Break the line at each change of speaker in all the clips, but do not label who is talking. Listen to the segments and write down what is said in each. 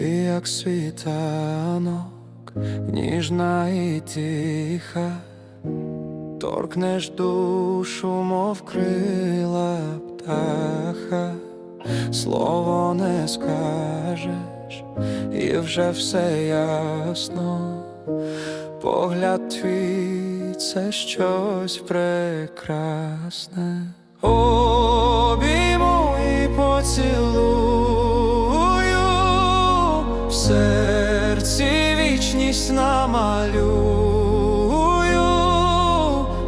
як світанок, ніжна і тиха, торкнеш душу, мов крила птаха, слово не скажеш, і вже все ясно. Погляд твій це щось прекрасне. Обійму серці вічність намалюю,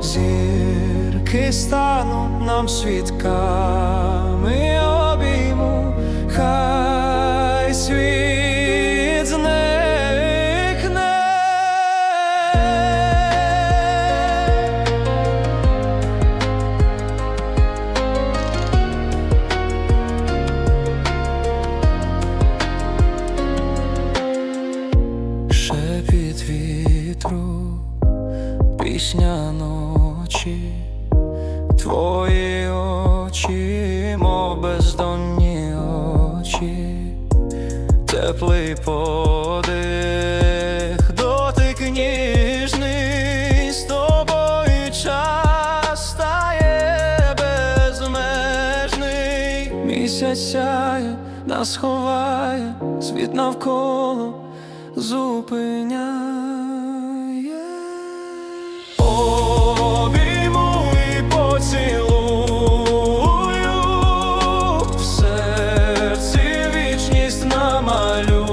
зірки стануть нам свідками Шепіт вітру, пісня ночі, твої очі, мов бездонні очі, теплий подих, дотик ніжний. З тобою час стає безмежний. Місяць сяє, нас ховає, світ навколо зупиняє. Обійму і поцілую, в серці вічність намалюю,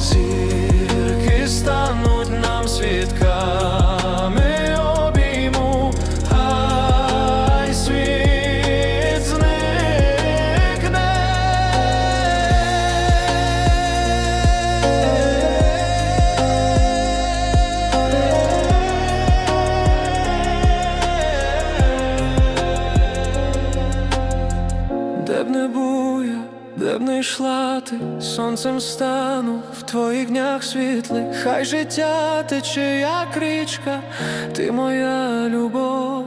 зірки стануть нам свідками б не був я, де б не йшла ти, сонцем стану в твоїх днях світлих, хай життя тече, як річка, ти моя любов.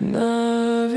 На